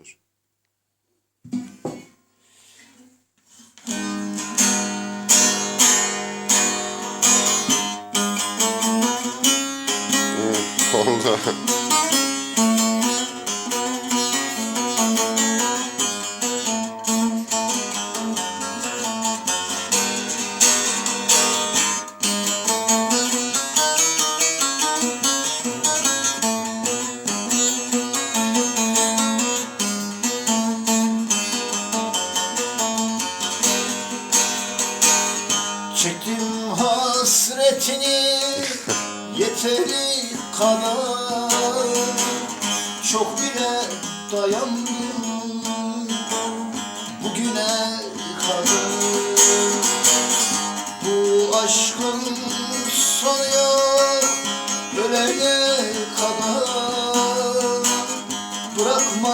Dur. Hı, Oldu. Çektim hasretini yeteri kadar. Çok bile dayandım bugüne kadar. Bu aşkın sonu yok ölene kadar. Bırakma